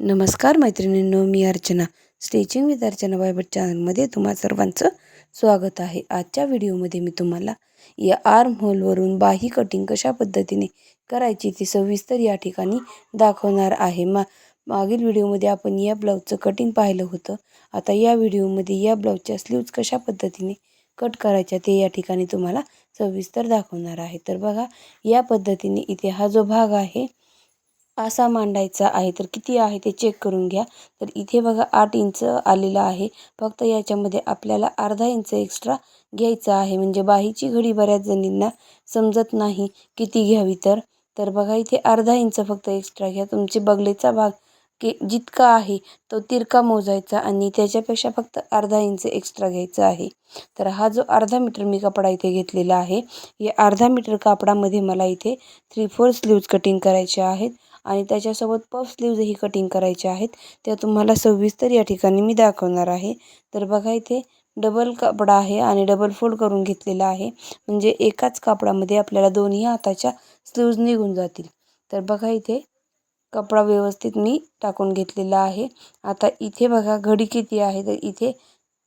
नमस्कार मैत्रिणींनो मी अर्चना. स्टिचिंग विथ अर्चना बायबट चॅनलमध्ये तुम्हा सर्वांचं स्वागत आहे. आजच्या व्हिडिओमध्ये मी तुम्हाला या आर्म होलवरून बाही कटिंग कशा पद्धतीने करायची ती सविस्तर या ठिकाणी दाखवणार आहे. मा मागील व्हिडिओमध्ये आपण या ब्लाऊजचं कटिंग पाहिलं होतं. आता या व्हिडिओमध्ये या ब्लाऊजच्या स्लीव्ज कशा पद्धतीने कट करायच्या ते या ठिकाणी तुम्हाला सविस्तर दाखवणार आहे. तर बघा या पद्धतीने इथे हा जो भाग आहे असा मांडायचा आहे. तर किती आहे ते चेक करून घ्या. तर इथे बघा आठ इंच आलेलं आहे. फक्त याच्यामध्ये आपल्याला अर्धा इंच एक्स्ट्रा घ्यायचा आहे. म्हणजे बाहीची घडी बऱ्याच जणींना समजत नाही किती घ्यावी तर. तर बघा इथे अर्धा इंच फक्त एक्स्ट्रा घ्या. तुमचे बगलेचा भाग की जितका आहे तो तिरका मोजायचा आणि त्याच्यापेक्षा फक्त अर्धा इंच एक्स्ट्रा घ्यायचा आहे. तर हा जो अर्धा मीटर मी कपडा इथे घेतलेला आहे या अर्धा मीटर कापडामध्ये मला इथे थ्री फोर स्लीव्ज कटिंग करायचे आहेत. आणि त्याच्यासोबत पफ स्लीव्जही कटिंग करायचे आहेत. त्या तुम्हाला सविस्तर या ठिकाणी मी दाखवणार आहे. तर बघा इथे डबल कपडा आहे आणि डबल फोल्ड करून घेतलेला आहे. म्हणजे एकाच कापडामध्ये आपल्याला दोन्ही हाताच्या स्लीव्ज निघून जातील. तर बघा इथे कपडा व्यवस्थित मी टाकून घेतलेला आहे. आता इथे बघा घडी किती आहे? तर इथे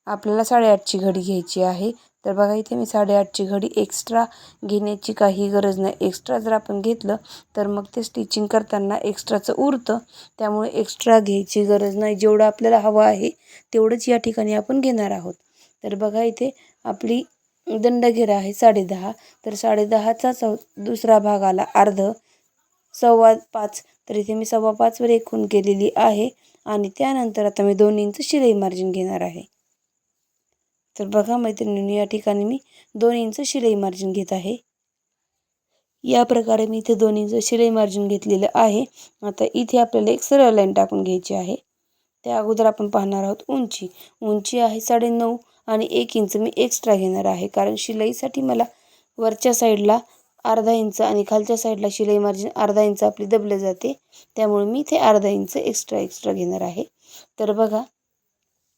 आपल्याला साडेआठची घडी घ्यायची आहे. तर बघा इथे मी साडेआठची घडी एक्स्ट्रा घेण्याची काही गरज नाही. एक्स्ट्रा जर आपण घेतलं तर मग ते स्टिचिंग करताना एक्स्ट्राचं उरतं. त्यामुळे एक्स्ट्रा घ्यायची गरज नाही. जेवढं आपल्याला हवं आहे तेवढंच या ठिकाणी आपण घेणार आहोत. तर बघा इथे आपली दंडघेरा आहे साडेदहा. तर साडेदहाचा चौ दुसरा भाग आला अर्ध. सव्वा पाच. तर इथे मी सव्वा पाचवर एक केलेली आहे. आणि त्यानंतर आता मी दोन इंच शिलाई मार्जिन घेणार आहे. तर बघा मैत्रिणींनी या ठिकाणी मी दोन इंच शिलाई मार्जिन घेत आहे. या प्रकारे मी इथे दोन इंच शिलाई मार्जिन घेतलेलं आहे. आता इथे आपल्याला एक सरळ लाईन टाकून घ्यायची आहे. त्या अगोदर आपण पाहणार आहोत उंची. उंची आहे साडेनऊ आणि एक इंच मी एक्स्ट्रा घेणार आहे. कारण शिलाईसाठी मला वरच्या साईडला अर्धा इंच आणि खालच्या साईडला शिलाई मार्जिन अर्धा इंच आपली दबले जाते. त्यामुळे मी इथे अर्धा इंच एक्स्ट्रा एक्स्ट्रा घेणार आहे. तर बघा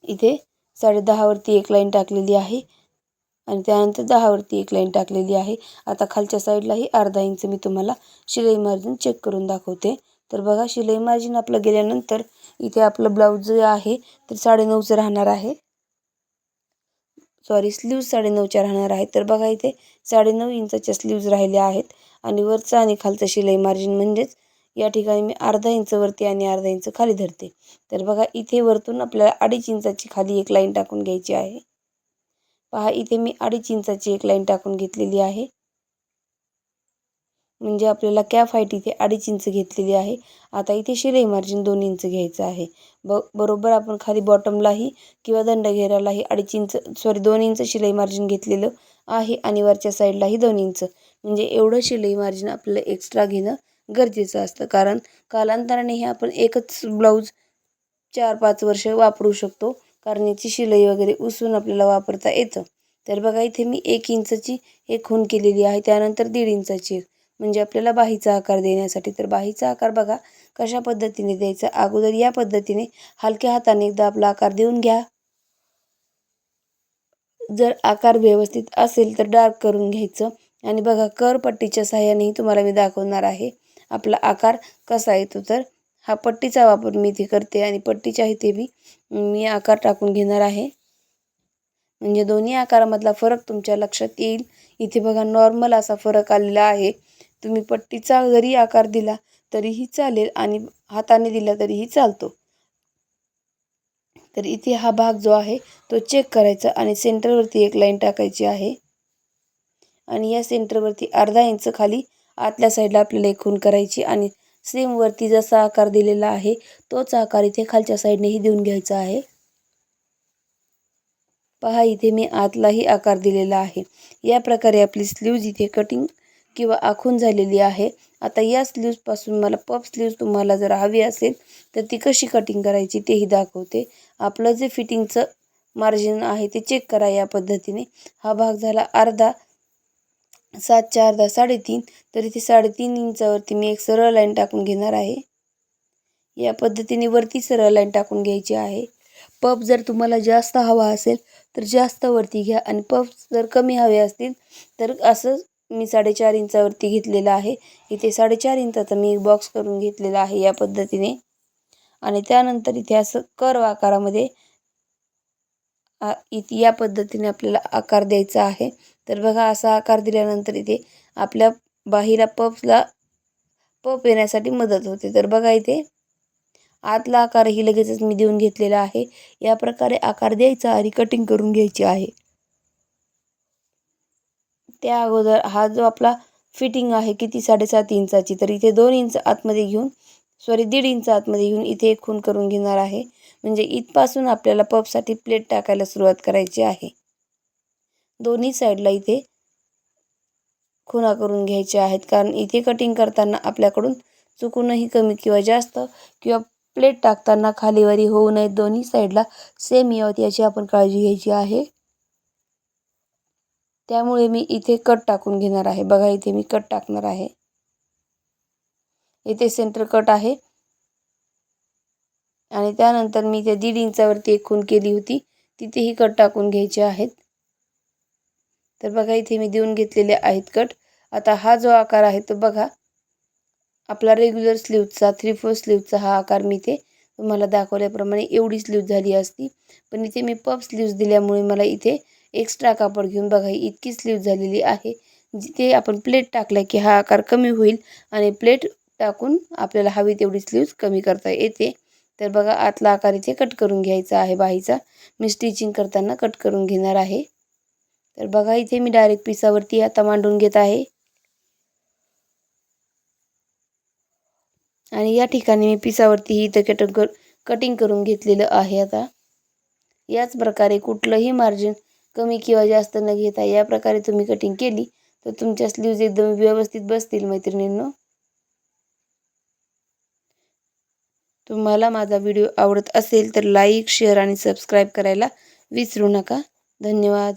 इथे साडे दहावरती एक लाईन टाकलेली आहे. आणि त्यानंतर दहावरती एक लाईन टाकलेली आहे. आता खालच्या साईडलाही अर्धा इंच मी तुम्हाला शिलाई मार्जिन चेक करून दाखवते. तर बघा शिलाई मार्जिन आपलं गेल्यानंतर इथे आपलं ब्लाऊज जे आहे तर साडेनऊचं राहणार आहे. सॉरी स्लीव्ज साडेनऊच्या राहणार आहेत तर बघा इथे साडेनऊ इंचाच्या स्लीव्ज राहिल्या आहेत. आणि वरचं आणि खालचं शिलाई मार्जिन म्हणजेच या ठिकाणी मी अर्धा इंच वरती आणि अर्धा इंच खाली धरते. तर बघा इथे वरतून आपल्याला अडीच इंचाची खाली एक लाईन टाकून घ्यायची आहे. पहा इथे मी अडीच इंचाची एक लाईन टाकून घेतलेली आहे. म्हणजे आपल्याला कॅफ हाईट इथे अडीच इंच घेतलेली आहे. आता इथे शिलाई मार्जिन दोन इंच घ्यायचं आहे. ब बरोबर आपण खाली बॉटमलाही किंवा दंडघेरालाही अडीच इंच सॉरी दोन इंच शिलाई मार्जिन घेतलेलं आहे आणि वरच्या साईडलाही दोन इंच. म्हणजे एवढं शिलाई मार्जिन आपल्याला एक्स्ट्रा घेणं गरजेचं असतं. कारण कालांतराने हे आपण एकच ब्लाऊज चार पाच वर्ष वापरू शकतो. कारण याची शिलाई वगैरे उसून आपल्याला वापरता येतं. तर बघा इथे मी एक इंचची एक खून केलेली आहे. त्यानंतर दीड इंचाची म्हणजे आपल्याला बाहीचा आकार देण्यासाठी. तर बाहीचा आकार बघा कशा पद्धतीने द्यायचा? अगोदर या पद्धतीने हलक्या हाताने एकदा आपला आकार देऊन घ्या. जर आकार व्यवस्थित असेल तर डार्क करून घ्यायचं. आणि बघा करपट्टीच्या सहाय्यानेही तुम्हाला मी दाखवणार आहे. आपला आकार कसा येतो तर हा पट्टीचा वापर मी इथे करते आणि पट्टीच्या इथे बी मी आकार टाकून घेणार आहे. म्हणजे दोन्ही आकारामधला फरक तुमच्या लक्षात येईल. इथे बघा नॉर्मल असा फरक आलेला आहे. तुम्ही पट्टीचा जरी आकार दिला तरीही चालेल आणि हाताने दिला तरीही चालतो. तर इथे हा भाग जो आहे तो चेक करायचा आणि सेंटरवरती एक लाईन टाकायची आहे. आणि या सेंटरवरती अर्धा इंच खाली आतल्या साईडला आपल्याला एक खून करायची आणि सेमवरती जसा आकार दिलेला आहे तोच आकार इथे खालच्या साईडनेही देऊन घ्यायचा आहे. पहा इथे मी आतलाही आकार दिलेला आहे. या प्रकारे आपली स्लीव्ज इथे कटिंग किंवा आखून झालेली आहे. आता या स्लीव्जपासून मला पप स्लीव्ज तुम्हाला जर हवी असेल तर ती कशी कटिंग करायची तेही दाखवते. आपलं जे फिटिंगचं मार्जिन आहे ते चेक करा या पद्धतीने. हा भाग झाला अर्धा सात चार दहा साडेतीन. तर इथे साडेतीन इंचावरती मी एक सरळ लाईन टाकून घेणार आहे. या पद्धतीने वरती सरळ लाईन टाकून घ्यायची आहे. पफ जर तुम्हाला जास्त हवा असेल तर जास्त वरती घ्या. आणि पफ जर कमी हवे असतील तर असं मी साडेचार इंचावरती घेतलेलं आहे. इथे साडेचार इंचाचा मी एक बॉक्स करून घेतलेला आहे या पद्धतीने. आणि त्यानंतर इथे असं कर्व आकारामध्ये आ- इथे या पद्धतीने आपल्याला आकार द्यायचा आहे. तर बघा असा आकार दिल्यानंतर इथे आपल्या बाहीला पफला पफ येण्यासाठी मदत होते. तर बघा इथे आतला आकारही लगेचच मी देऊन घेतलेला आहे. या प्रकारे आकार द्यायचा आणि कटिंग करून घ्यायची आहे. त्या अगोदर हा जो आपला फिटिंग आहे किती साडेसात इंचाची तर इथे दोन इंच आतमध्ये घेऊन सॉरी दीड इंच आतमध्ये घेऊन इथे एक खून करून घेणार आहे. म्हणजे इथपासून आपल्याला पफसाठी प्लेट टाकायला सुरुवात करायची आहे. दोन्ही साईडला इथे खुणा करून घ्यायच्या आहेत. कारण इथे कटिंग करताना आपल्याकडून चुकूनही कमी किंवा जास्त किंवा प्लेट टाकताना खालीवरी होऊ नये. दोन्ही साईडला सेम यावत याची आपण काळजी घ्यायची आहे. त्यामुळे मी इथे कट टाकून घेणार आहे. बघा इथे मी कट टाकणार आहे. इथे सेंटर कट आहे. आणि त्यानंतर मी त्या दीड इंचावरती एक खून केली होती. तिथेही कट टाकून घ्यायचे आहेत. तर बघा इथे मी देऊन घेतलेले आहेत कट आता हा जो आकार आहे तो बघा. आपला रेग्युलर स्लीवचा थ्री फोर स्लीवचा हा आकार मी इथे तुम्हाला दाखवल्याप्रमाणे एवढी स्लीव झाली असती. पण इथे मी पफ स्लीव्ज दिल्यामुळे मला इथे एक्स्ट्रा कापड घेऊन बघा इतकी स्लीव झालेली आहे. जिथे आपण प्लेट टाकल्या की हा आकार कमी होईल आणि प्लेट टाकून आपल्याला हवी तेवढी स्लीव्ज कमी करता येते. तर बघा आतला आकार इथे कट करून घ्यायचा आहे. बाहीचा मी स्टिचिंग करताना कट करून घेणार आहे. तर बघा इथे मी डायरेक्ट पिसावरती आता मांडून घेत आहे. आणि या ठिकाणी मी पिसावरती इथं कटिंग कर कटिंग करून घेतलेलं आहे आता. याच प्रकारे कुठलंही मार्जिन कमी किंवा जास्त न घेता या प्रकारे तुम्ही कटिंग केली तर तुमच्या स्लीव्ज एकदम व्यवस्थित बसतील मैत्रिणींनो. तुम्हाला माझा व्हिडिओ आवडत असेल तर लाईक शेअर आणि सबस्क्राईब करायला विसरू नका. धन्यवाद.